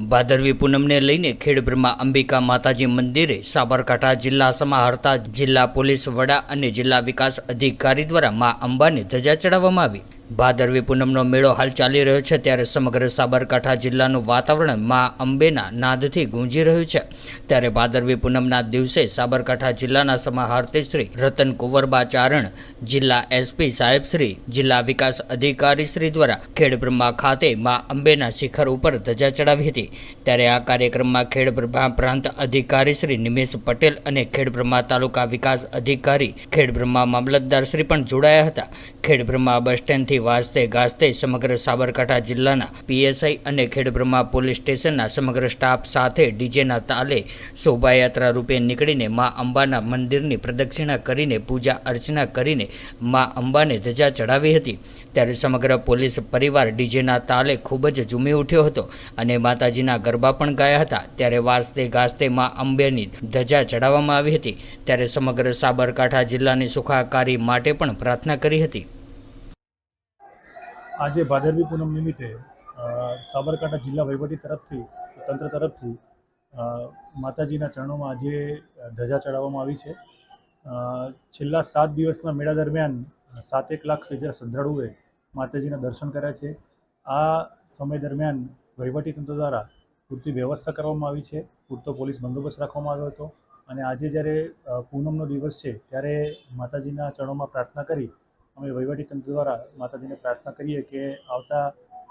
ભાદરવી પૂનમને લઈને ખેડબ્રહ્મા અંબિકા માતાજી મંદિરે સાબરકાંઠા જિલ્લા સમાહર્તા જિલ્લા પોલીસ વડા અને જિલ્લા વિકાસ અધિકારી દ્વારા મા અંબાને ધજા ચડાવવામાં આવી. ભાદરવી પૂનમનો મેળો હાલ ચાલી રહ્યો છે ત્યારે સમગ્ર સાબરકાંઠા જિલ્લાનું વાતાવરણ મા અંબેના નાદથી ગુંજી રહ્યું છે. ત્યારે ભાદરવી પૂનમના દિવસે સાબરકાંઠા જિલ્લાના સમાહારતી શ્રી રતન કુંવરબા ચારણ જિલ્લા એસપી સાહેબ શ્રી, જિલ્લા વિકાસ અધિકારી શ્રી દ્વારા ખેડબ્રહ્મા ખાતે મા અંબેના શિખર ઉપર ધજા ચડાવી હતી. ત્યારે આ કાર્યક્રમમાં ખેડબ્રહ્મા પ્રાંત અધિકારી શ્રી નિમેશ પટેલ અને ખેડબ્રહ્મા તાલુકા વિકાસ અધિકારી ખેડબ્રહ્મા મામલતદાર શ્રી પણ જોડાયા હતા. ખેડબ્રહ્મા બસ સ્ટેન્ડથી વાજતે ગાજતે સમગ્ર સાબરકાંઠા જિલ્લાના પીએસઆઈ અને ખેડબ્રહ્મા પોલીસ સ્ટેશનના સમગ્ર સ્ટાફ સાથે ડીજેના તાલે શોભાયાત્રા રૂપે નીકળીને મા અંબાના મંદિરની પ્રદક્ષિણા કરીને પૂજા અર્ચના કરીને મા અંબાને ધજા ચડાવી હતી. ત્યારે સમગ્ર પોલીસ પરિવાર ડીજેના તાલે ખૂબ જ ઝૂમી ઉઠ્યો હતો અને માતાજીના ગરબા પણ ગાયા હતા. ત્યારે વાજતે ગાજતે મા અંબેની ધજા ચડાવવામાં આવી હતી. ત્યારે સમગ્ર સાબરકાંઠા જિલ્લાની સુખાકારી માટે પણ પ્રાર્થના કરી હતી. આજે ભાદરવી પૂનમ નિમિત્તે સાબરકાંઠા જિલ્લા વહીવટી તરફથી, તંત્ર તરફથી માતાજીના ચરણોમાં આજે ધજા ચડાવવામાં આવી છે. છેલ્લા સાત દિવસના મેળા દરમિયાન, સાતેક લાખ જેટલા શ્રદ્ધાળુઓએ માતાજીના દર્શન કર્યા છે. આ સમય દરમિયાન વહીવટી તંત્ર દ્વારા પૂરતી વ્યવસ્થા કરવામાં આવી છે. પૂરતો પોલીસ બંદોબસ્ત રાખવામાં આવ્યો હતો. અને આજે જ્યારે પૂનમનો દિવસ છે, ત્યારે માતાજીના ચરણોમાં પ્રાર્થના કરી અમે વહીવટી તંત્ર દ્વારા માતાજીને પ્રાર્થના કરીએ કે આવતા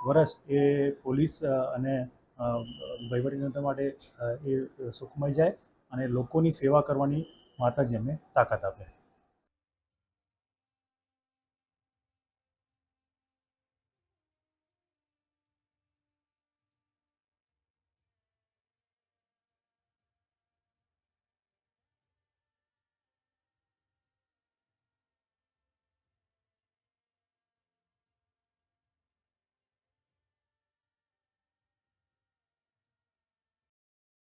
વર્ષ એ પોલીસ અને વહીવટી તંત્ર માટે એ સુખમય જાય અને લોકોની સેવા કરવાની માતાજી અમને તાકાત આપે.